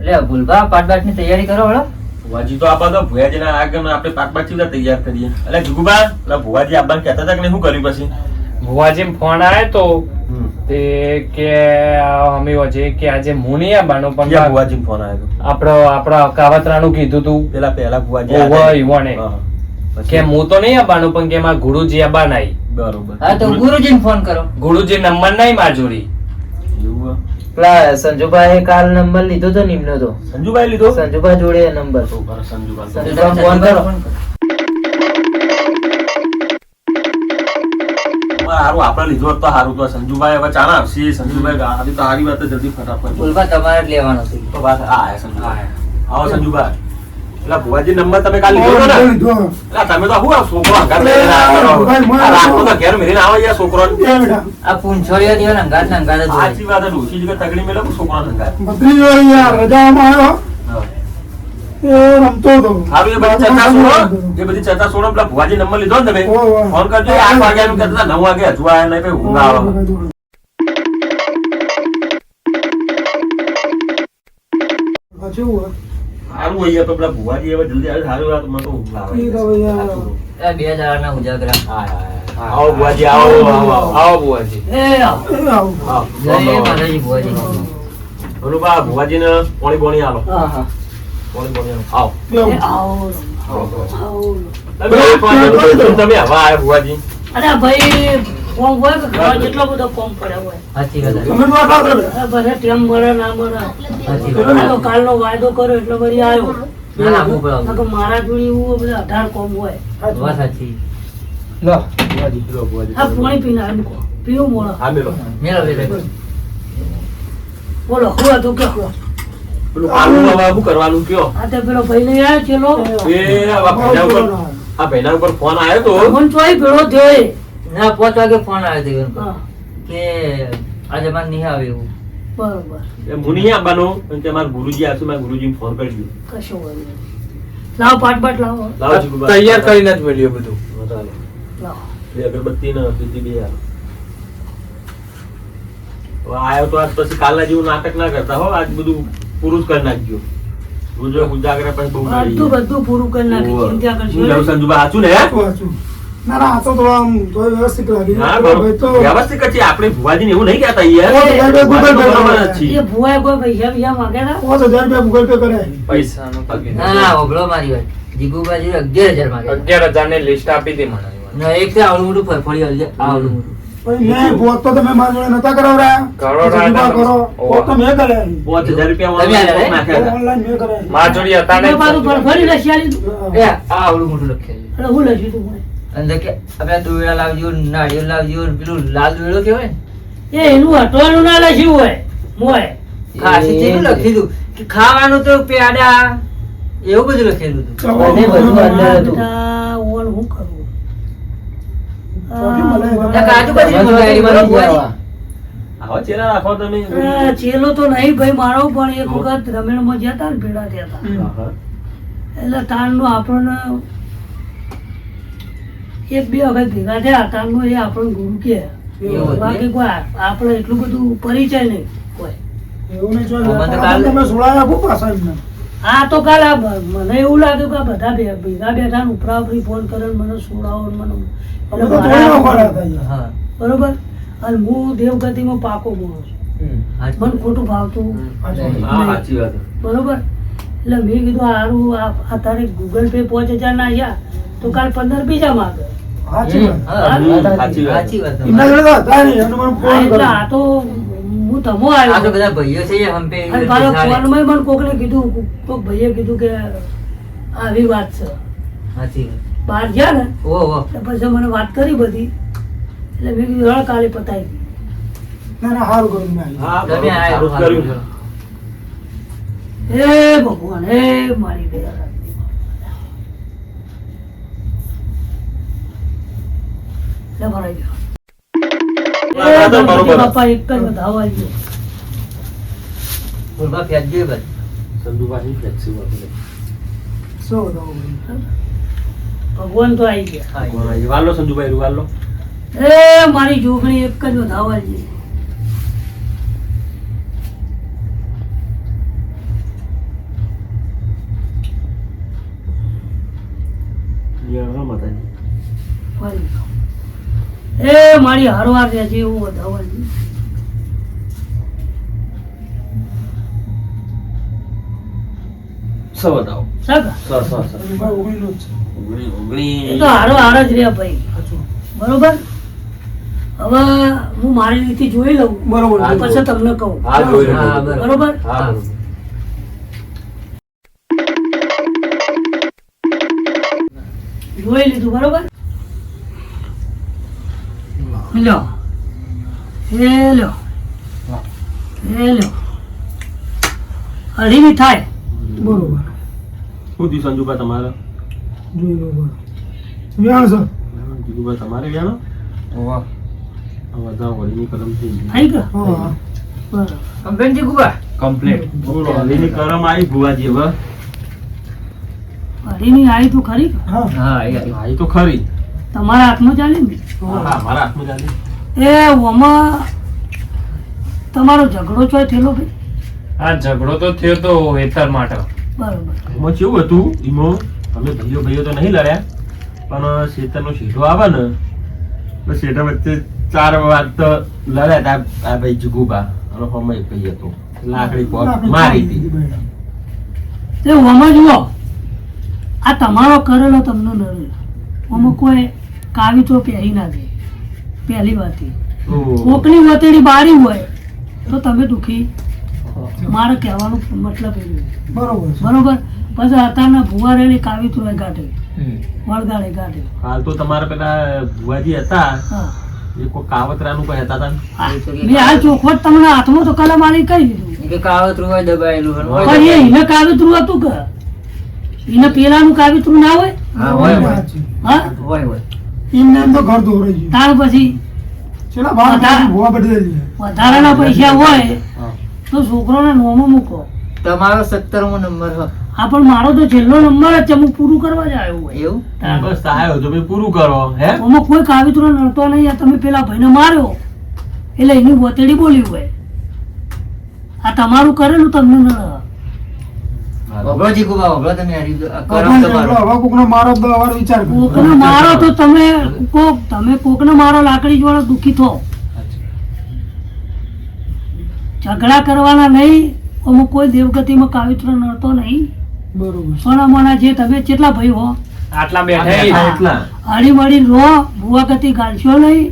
એટલે ભૂલભા પાટબાટની તૈયારી કરો હળો ભુવાજી તો આપા તો ભુવાજીના આગળ આપણે પાક પાક તૈયાર કરીએ એટલે જુગુબા એટલે ભુવાજી આપવાનું કહેતા હતા કે નહીં, શું કર્યું પછી ભુવાજી ફોન આવ્યો તો તે કે અમે વચ્ચે કે આજે મુનિયા બાનો પણ ભુવાજી ફોન આવ્યો? આપણો કાવતરા કાવતરાનું કીધું તું પેલા પહેલા ભુવાજી. હા. પછી? કે હું તો નહીં આવવાનું પણ કે માં ગુરુજી આબા નહીં બરોબર હા તો ગુરુજીને ફોન કરો ગુરુજી નંબર નહીં હે? પેલા સંજુભાઈ કાલ નંબર લીધો તો નિમનો તો. સંજુભાઈ લીધો? સંજુભાઈ જોડે નંબર. સંજુભાઈ? ફોન કરો. આપણે લીધો તો તો. સંજુભાઈ હવે ચાણા આવશે. સંજુભાઈ આવી તો હારી વાત જલ્દી ફટાફટ. બોલવા તમારે લેવાનો છે. તો વાત આ સંજુભાઈ આવો સંજુભાઈ ભુવાજી નંબર તમે કાલ લીધો ને? એટલે તમે તો હું આ છોકરો હંગાત લઈને? રાખો તો ઘેર મેલીને આવો યાર છોકરો આ પૂંછોડીઓ દીવો ને અંગાત ને અંગાત સાચી વાત ડોશી જગ્યાએ તગડી મેલે તો છોકરાને હંગાત. ભત્રીજો અહીંયા રજામાં આવ્યો. રમતો હતો. હારું એ બધી ચર્ચા છોડો એ બધી ચર્ચા છોડો પેલા ભુવાજી નંબર લીધો ને તમે? ઓહ, ઓહ. ફોન કરજો આઠ વાગ્યાનું કહેતા નવ વાગે હજુ આયા નહીં ભાઈ ઊંઘ આવે. પાછું હોય. સારું હોય તો પેલા ભુવાજી હવે જલ્દી આવે સારું વાત મને તો ઊંઘ આવે ઠીક હવે યાર. સાચું. આ બે દાડાના ઉજાગરા હા, હા. આવો ભુવાજી આવો આવો આવો આવો ભુવાજી એ આવો. આવું. આવો. માતાજી ભુવાજી અનુભા પોણી બોણી આલો હા, હા. પોણી બોણી આવો આવો. તમે હવા આવ્યા તમે હવે આયા ભુવાજી અરે ભાઈ ફોર્મ હોય કે જેટલો બધો ફોર્મ પડ્યો હોય. સાચી વાત. તમે તો આટલા કરે. આ બધે ટેમ મળે ના મળે સાચી આ વાત. તો કાલનો વાયદો કર્યો એટલે વળી આવ્યો. ના ના હું નકર બરાબર મારા જોડે એવું બધા અઢાર કોમ હોય. સાચી લો ભુવાજી. લો ભુવાજી. આ પાણી પીને આવી મૂકો પીવું મોળો હા મેલો. મેળો મેળો બોલો કે પેલું હવે શું કરવાનું કયો? આ તે પેલો ભાઈ લઈ આવ્યો ચેલો એ આ ભાઈના ઉપર આ ભાઈના ઉપર ફોન આવ્યો તો. મન ચોઈ ભેળો થયો. ના પાંચ વાગે ફોન આવ્યો હતો કે આજે મારે નહીં આવે એવું. બરોબર. નહીં આવવાનો પણ કે મારા ગુરુજી આવશે મારા ગુરુજી ફોન કરજો. કશો વાંધો નહીં. લાવો પાટ લાવો. લાવો તૈયાર કરીને જ મળ્યો બધું. લાવો. અગરબત્તી ને પીતી બે આવ્યો તો આજ પછી કાલના જેવું નાટક ના કરતા હો આજ બધું પૂરું કરી નાખજો. ઉજાગરા પછી બહુ બધું બધું પૂરું કરી નાખ્યું. ચિંતા નહીં. સંજુબા સાચું ને. ના ના આ તો થોડું આમ થોડું વ્યવસ્થિત લાગી ભાઈ તો વ્યવસ્થિત છે. આપણે ભુવાજીને એવું નહીં કહેતા યાર. ગૂગલ પે કરે. એ ભુવાએ કોઈ પૈસા પૈસા માંગ્યા હતા પાંચ રૂપિયા ગૂગલ પે કરે. કીધું. ના ના ઓગળો મારી વાત. જીગુબાજી અગિયાર માંગે. અગિયાર હજાર લિસ્ટ આપી હતી મને. ના એક તો આવડું મોટું ફરફડી આવડે- આવડું મોટું. મેં ભોગ તો તમે મારા જોડે નતા હતા. કરો. ભોગ તો મેં કરાવી. પાંચ હજાર રૂપિયા રે? નાખ્યા ઓનલાઈન મેં કરાવી. મારા જોડી હતા એના બાજુ નહીં ફરફરી લસી એ આ આવડું મોટું લખેલું એટલે હું લસી તું અંદર કે આપણે દોયડા લાવજો નાળિયેર લાવજો પેલું લાલ દોયડો કેવાય ને? એ એનું હટવાનું ના લસ્યું હોય મોય. ખાસી જેવું લખેલું કે ખાવાનું તો પેડા એવું બધું લખેલું હતું. અને બધું અંદર હતું. હું કરું? ચેલા તો નહીં ભાઈ મારો પણ એક વખત રમેણમાં ગયા હતા ને ભેળા થયા હતા. એટલે તારનું આપણને એક બે વખત ભેગા થયા તારનું એ આપણને ગુરુ કે. બાકી કોઈ આપણે એટલું બધું પરિચય નહીં કોઈ એવું નહીં આ તો તમે સોળાયા આપો પાછા આ તો કાલ આ મને એવું લાગ્યું કે બધા ભેગા બેઠા ને ઉપરા ઉપરી ફોન કરે મને સુડાવો ને મને બરોબર? અને હું દેવગતિમાં પાકો માણસ છું. મને ખોટું ભાવતું બરોબર? એટલે મેં કીધું સારું હારું આ આ તારે ગૂગલ પે પાંચ હજાર ના આવ્યા તો કાલ પંદર બીજા માગે આવી વાત છે. બહાર ગયા ને. પછી મને વાત કરી બધી. એટલે મેં કીધું હળ કાલે પતાવી ના ના સારું કર્યું. મેં ભગવાન હે મારી દયા લે ભરાઈ ગયો એક જ ધાવા જોઈએ ભગવાન તો આવી ગયા. વાલો સંજુભાઈ વાલો. એ મારી જોગણી એક જ ધાવા જઈએ Yeah, I'm not આવી મારી હરવાર રહેજે એવું વધારવાનું સો બતાવો સાગા સો સો સો ભાઈ ઓગણીનો જ છે. ઓગણી એ ઓગણી તો હારો હારો જ રહ્યા ભાઈ. બરોબર? હવે હું મારી રીતે જોઈ લઉં. બરોબર હા, પછી તમને કહું. બરોબર? હા જોઈ લીધું બરોબર? લો એ લો એ લો થાય બરોબર. શું થયું સંજુભા તમારે? વ્યાણ સર તમારે વ્યાનો વાહ. બધા હોળીની કલમ થઈ ગઈ. બરોબર કમ્પ્લેન છે ગુબા કમ્પ્લીટ. બોલો હોળીની કલમ આવી ભુવાજી હવે? અઢીની આવી તો ખરી? હા. હા. આવી તો ખરી. તમારા હાથમાં ચાલે ને? હા એ ઓમાં તમારો ઝઘડો છો થયેલો ભાઈ? આ ઝઘડો તો થયો તો વેતર માટે. બરોબર. એમાં કેવું હતું? એમાં અમે ભાઈઓ ભાઈઓ તો નહીં લડ્યા પણ શેતરનો શેઠો આવે ને તો શેઠા વચ્ચે ચાર વાત તો લડ્યા હતા આ ભાઈ જુગુબા અને હમય એક ભાઈ હતો. લાકડી પર મારી હતી. તે ઓમાં જુઓ આ તમારો કરેલો તમને નડે ઓમાં કોઈ કાવી તો પહેરી નાખે પહેલી વાત. કોકની વતેડી બારી હોય તો તમે દુખી. મારે કહેવાનો મતલબ એ બરોબર બરોબર? પછી અત્યારના ભુવા રહેલી કાવી તો ગાઢે. વળગાડે ગાઢે. હાલ તો તમારા પેલા ભુવાજી હતા. કોઈ કાવતરાનું કઈ હતા તા? ને? હા. મેં હાલ ચોખવટ તમને હાથમાં તો કલમ આલી કહી દીધું. કે કાવતરું હોય દબાયેલું પણ એને કાવીતરું હતું કે? એને પેલાનું કાવતરું ના હોય. હા? હોય હોય. એમને એમ તો ઘર દોરાઈ ગયું. ત્યાર પછી છેલ્લા બાર ભૂવા બદલેલી વધારાના પૈસા હોય તો છોકરોને નોમો મૂકો. તમારો સત્તરમો નંબર હોય હા પણ મારો તો છેલ્લો નંબર જ છે હું પૂરું કરવા જ આવ્યો હોય. એવું? બસ તો ભાઈ પૂરું કરો હે? આમાં કોઈ કાવિત્રો નડતો નહીં તમે પેલા ભાઈને માર્યો. એટલે એની વતેડી બોલી હોય. આ તમારું કરેલું તમને નડે. વગડો જી ગુબા તમે હારી દો. આ કરમ તમારો. હવે કોકનો મારો તો વિચાર કરો. મારો તો તમે કોક તમે કોકને મારો લાકડી જોડે દુખી થો. ઝઘડા કરવાના નહીં અમુક કોઈ દેવગતિમાં કાવિત્ર નડતો નહીં. બરોબર. સોના જે તમે કેટલા ભાઈ હો. આટલા બેઠા એટલા હળી મળી રો ભૂવા ગતિ ગાળશો નહીં.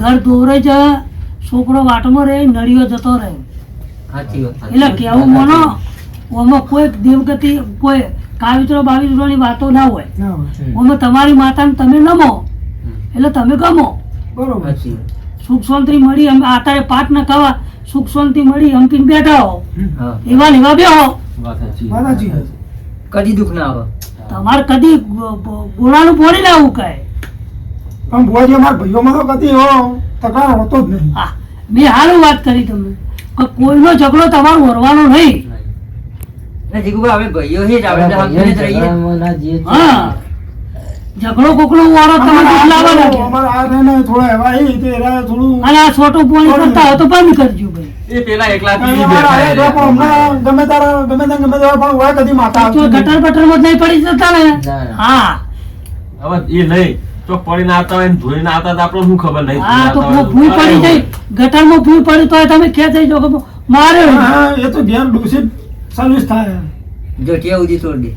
ઘર દોરે જ છોકરો વાટમાં રહે નળીઓ જતો રહે. એટલે કેવું મોનો ઓમાં કોઈ દેવગતિ કોઈ કાવિત્રો બાવિત્રોની વાતો ના હોય. ઓમાં તમારી માતાને તમે નમો. એટલે તમે ગમો. બરોબર. સુખ શાંતિ મળી અમે આતારે પાઠ ન ખાવા સુખ શાંતિ મળી અંકિન બેઠા હો. એવા ને એવા બેહો. કદી દુઃખ ના આવે. તમારે કદી ગોળાનું ફોડી લાવવું કહે પણ ભુવાજી અમારા ભાઈઓમાં તો કદી એવો તકરાર હોતો જ નહીં. હા મેં હારું વાત કરી તમને. કોઈનો ઝઘડો તમારો વરવાનો નહીં. ના જીગુબા ભાઈઓ છે જ આપણે સમજીને જ રહીએ. હા. ઝઘડો કોકનો વારો તમે દુઃખ લાગે અમારે આ ને થોડા એવા એ તે એરા થોડું અને આ છોટું પોણી કરતા હોય તો બંધ કરજો ભાઈ. એ પેલા એકલા અહીં પીવી અમારા બેઠા આ રહ્યા. પણ હમણાં ગમે તારા ગમે ત્યાં ગમે ત્યારે પણ હોય કદી માતા તો ગટર બટરમાં નહીં પડી જતા ને. હા. હવે એ નહીં. ચોક પડીને આવતા હોય ને ધોઈને આવતા હોય શું ખબર નહીં. હા તો ભૂલ પડી જાય. ગટરમાં ભૂ પડી તો તમે ખેંચ થઈ જાઓ કે મારે હા એ તો ધ્યાન દૂષિત સર્વિસ થાય જો ત્યાં ઉજી છોડી દે.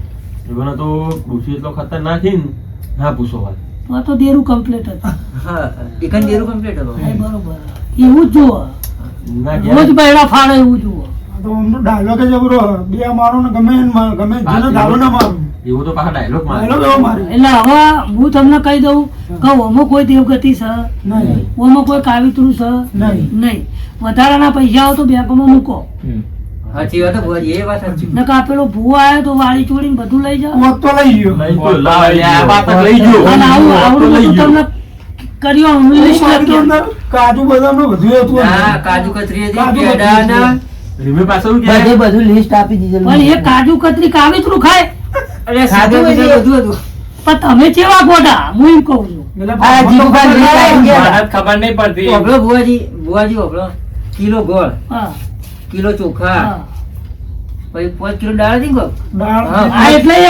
એવાને તો કૃષિ એટલો ખતરનાક છે ને ના પૂછો વાત. તો તો દેરું કમ્પ્લીટ હતું. હા એકન દેરું કમ્પ્લીટ હતું. હા, બરોબર. એવું જ ના રોજ બૈડા ફાડે એવું જુઓ. તો અમનો ડાયલોગ જ એવો બે મારો ને ગમે ગમે જેને ધારો ના મારું. એવું તો પાછા ડાયલોગ ડાયલોગ મારે. એટલે હવે હું તમને કહી દઉં કે ઓમાં કોઈ દેવગતિ છે? નહીં. ઓમાં કોઈ કાવિત્રુ છે? નહીં. નહીં. વધારાના પૈસા આવો તો બેંકમાં મૂકો. સાચી વાત ભુવાજી એ વાત સાચી. નકર પેલો ભૂવો આવ્યો તો વાળી ચોડીને બધું લઈ જાઓ. વખત તો લઈ ગયો. લઈ ગયો. લાવ લે, આ વાત જ લઈ ગયો. અને આવું આવડું બધું ગયો. તમને કર્યું લિસ્ટ મારી તો લખી કાજુ બધું હતું હા કાજુ કતરી હતી કાજુ પેડા કતરી ના રીમે શું કહે? બધે બધું લિસ્ટ આપી દીધેલું. પણ એ કાજુ કતરી કાવિત્રું ખાય? અરે સાદું બધું હતું. પણ તમે કેવા ગોડા હું એમ કહું છું. ખબર નહીં પડતી. ભુવાજી ભુવાજી કિલો ગોળ. હા. કિલો ચોખા. પછી પાંચ કિલો દાળ હતી હા, એટલે એ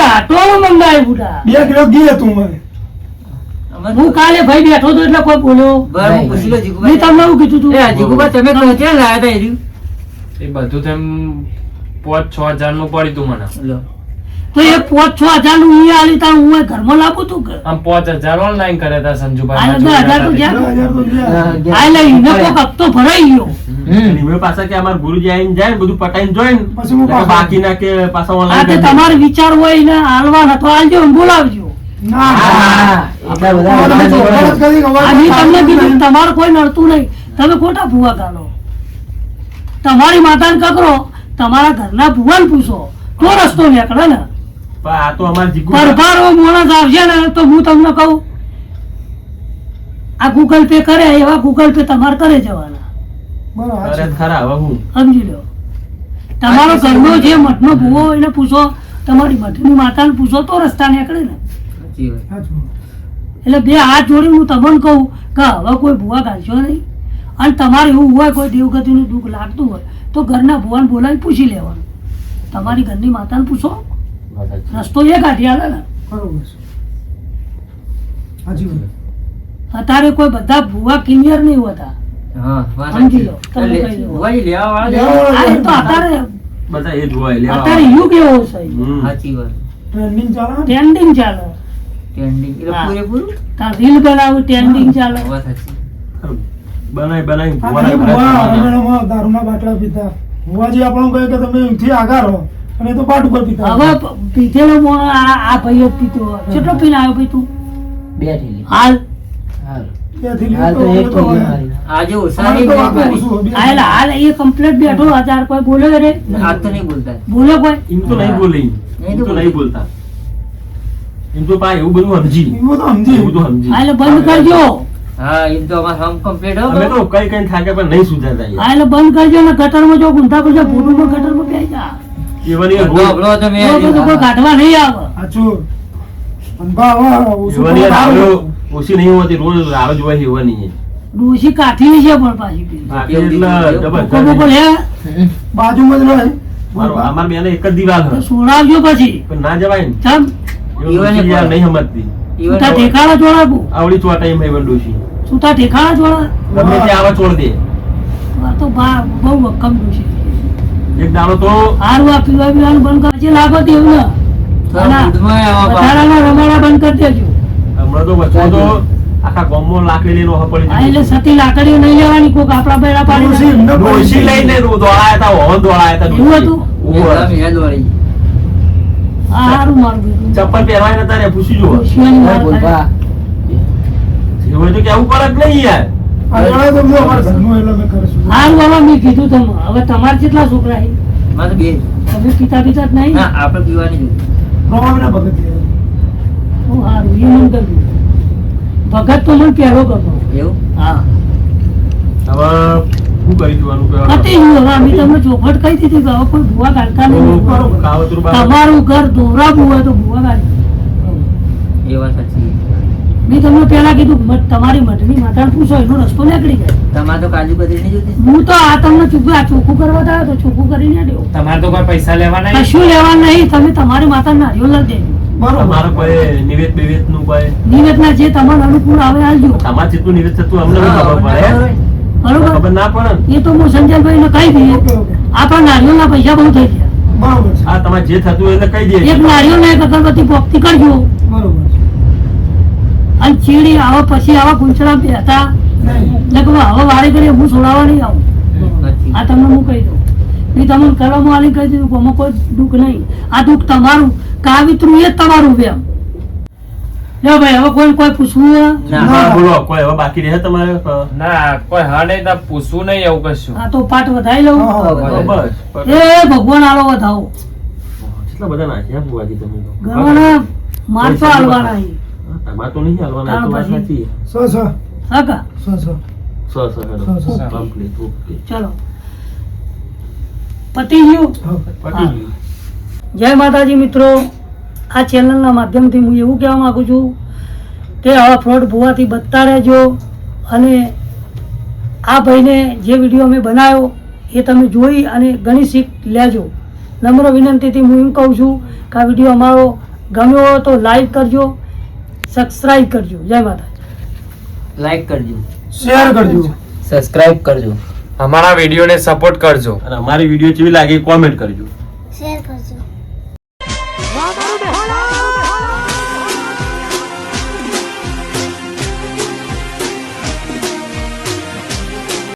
મંગાય બુડા બે કિલો ઘી હતું મને. હું કાલે ભાઈ બેઠો તો એટલે કોઈ બોલ્યો. બરાબર, પૂછી લઉં જીગુભાઈ. મેં તમને એવું કીધું એ, તું જીગુભાઈ, તમે કહો ક્યાં લાયા હતા એ બધું તેમ પાંચ છ હજારનું પડ્યું તું મને. લો. તો એ પાંચ છ હજારનું ઈ આલી તાર હું ઘરમાં લાવું તું કે આમ પાંચ હજાર ઓનલાઈન કર્યા હતા સંજુભાઈ આ ના હજાર તો ગયા. આ લઈ ને કોક હપ્તો ભરાઈ ગયો. અને પાછા કે અમારા ગુરુજી આવીને જાય બધું પટાઈને જોઈ પછી હું એટલે પાછો. કે પાછા આ online તે કરી દે. તમારે વિચાર હોય ને હાલવા તો આલજો બોલાવજો. કોઈ નડતું નહીં. તમે ખોટા ભૂવા ગાલો. તમારી માતાને કકરો તમારા ઘરના ભુવાને પૂછો. તો રસ્તો નીકળે ને. આ તો અમારા જીગુ પરભારો માણસ આવશે ને તો હું તમને કહું. આ ગૂગલ પે કરે એવા ગૂગલ પે તમારે કરે જવાના. બરાબર ખરા હવે હું સમજી લો. તમારો ઘરનો જે મઠનો ભૂવો એને પૂછો. તમારી મઠની માતાને પૂછો તો રસ્તા નીકળે ને. એટલે બે હાથ જોડી હું તમને કહું કે હવે કોઈ ભૂવા ગાલશો નહીં. અને તમારે એવું હોય કોઈ દેવગતિનું દુઃખ લાગતું હોય તો ઘરના ભુવાને બોલાવી પૂછી લેવાનું. તમારી ઘરની માતાને પૂછો. રસ્તો એ કાઢી આલે ને? બરોબર વાત. અત્યારે કોઈ બધા ભૂવા ક્લિયર નહીં હોતા. સમજી. લો, તમે અત્યારે યુગ એવો છે. સાચી વાત. ટ્રેન્ડિંગ ચાલે ટ્રેન્ડિંગ ચાલે. Trending. પૂરેપૂરું? તાર રીલ બનાવું ટ્રેન્ડિંગ ચાલે. બનાવી બનાવી આ ભુવાના નહીં ભુવા ઘરે રમેણામાં દારૂના બાટલા પીતા ભુવાજી આપણને કહે કે તમે અહીંથી આગળ રહો અને તો પાટ ઉપર પીતા હવે પીધેલો મોણો આ આ ભાઈ જ પીતો કેટલો પીને આવ્યો ભાઈ તું? બે થેલી. હાલ હાલ. બધું કરજો. ને ગટર તો અમારે હમ complete હો અમે બહુ. તો કઈ કઈ થાકે પણ નહીં સુધારતા યાર. હા એટલે બંધ કરજો ને ગટરમાં જો ગુંઠા કરજો ભૂડુમાં ગટરમાં બેસી કોઈ કાઢવા નહીં આવે. સાચું. ઓછું નહીં હોતી રોજ રાડો જ હોય એવાની એ. કાઠી છે પણ પાછી એટલે બાજુમાં જ રહે. મારો અમાર બેને એક જ દિવાલ હે. સોડાવજો પછી. પણ ના જવાય ને. ચમ. નહીં સમજતી. સુતા ઠેકાણા જોડાવું આવડી ચોટાઈ ભાઈ ડોસી ડોશી. સુતા ઠેકાણા જોડા. ગમે તે આવા છોડ દે. આ તો બા બહુ વક્કમ ડોશી એક દાડો તો આરું આ પીવા પીવાનું બંધ લાગો થોડા અને દૂધમાં આવા પા- વધારાના રમાડા બંધ કરી દેજો. હમણાં તો વચ્ચે તો આખા ગામમાં લાકડી લઈને ઓહા પડી એટલે સતી લાકડીઓ નહીં લેવાની કોક આપણા બેડા પાડી ડોશી લઈને દોડાયા હતા દોડાયા હતા એવું હતું? ચપ્પલ પહેરવાય નતા રે પૂછી જુઓ. એવું તો કેવું પડે જ નહીં યાર. આ જણાય તો હું અમારા ઘરનું એટલે મેં કરીશું. હારું બાબા મેં કીધું તમે હવે તમારે કેટલા છોકરા છે? મારે તો બે. તમે પિતા પિતા જ નહીં? આપણે પીવાની ભગત તો મને પહેલો ગમો એવું? હા. હવે શું કરી જોવાનું કે પતી હવે અમે તમને ચોખટ કહી દીધી કે હવે કોઈ ભૂવા ગાળતા નહીં. તમારું ઘર દોરાવું હોય તો ભૂવા કાઢી એ વાત સાચી. મેં તમને પહેલા કીધું તમારી મઠની માતાને પૂછો એનો રસ્તો નીકળી જાય. તમારે તો કાજુ કતરી નહીં જોતી? હું તો આ તમને ચૂકું આ ચોખ્ખું કરવા થયો તો ચોખ્ખું કરીને દેવો. તમારે તો કોઈ પૈસા લેવા નહીં? કશું લેવા નહીં તમે તમારી માતા નારિયો લઈ દેજો. બરોબર. તમારે કોઈ નિવેદ બિવેદનું કોઈ? નિવેદના જે તમારે અનુકૂળ આવે આવજો તમારે જેટલું નિવેદ થતું અમને ખબર પડે બરોબર? ખબર ના પડે એ તો હું સંજયભાઈ ને કહી દઈએ. આ પણ આપણા ના પૈસા બહુ થઈ ગયા. બરોબર. આ તમારે જે થતું હોય એટલે કહી દે એક નારિયેળ ને એક અગરબત્તી પોપતી કરજો. બરોબર. અને ચીડી આવા પછી આવા ગુંચડા બેહતા નહીં. એટલે હવે વારે કરી હું છોડાવવા નહીં આવું. આ તમને હું કહી દઉં. એ તમને કલમો આલી કહી દીધું કે આમાં કોઈ દુઃખ નહીં. આ દુઃખ તમારું કાવિત્રું એ તમારું વેમ લ્યો ભાઈ હવે કોઈ કોઈ પૂછવું ના. હા, બોલો કોઈ હવે બાકી રહે તમારે? ના કોઈ હા નહીં તો પૂછવું નહીં એવું કશું. આ તો પાઠ વધારી લઉં. એ ભગવાન આલો વધાવો. કેટલા બધા નાખ્યા બુવાજી તમે હાલવાના અહીં. હા, તો નહીં હાલવાના તો વાત સાચી સ સ. હકા સ સ. સો સો હેડો. સો, સો. ચલો. પતી ગયું હા. જય માતાજી મિત્રો. આ ચેનલના માધ્યમથી હું એવું કહેવા માંગુ છું કે આવા ફ્રોડ ભૂવાથી બચતા રહેજો અને આ ભાઈને જે વીડિયો અમે બનાવ્યો એ તમે જોઈ અને ઘણી શીખ લેજો. નમ્ર વિનંતીથી હું એમ કહું છું કે આ વીડિયો અમારો ગમ્યો હોય તો લાઈક કરજો સબસ્ક્રાઇબ કરજો. જય માતા લાઈક કરજો. શેર કરજો. સબસ્ક્રાઇબ કરજો. અમારા વિડીયોને સપોર્ટ કરજો. અને અમારી વીડિયો કેવી લાગી કોમેન્ટ કરજો.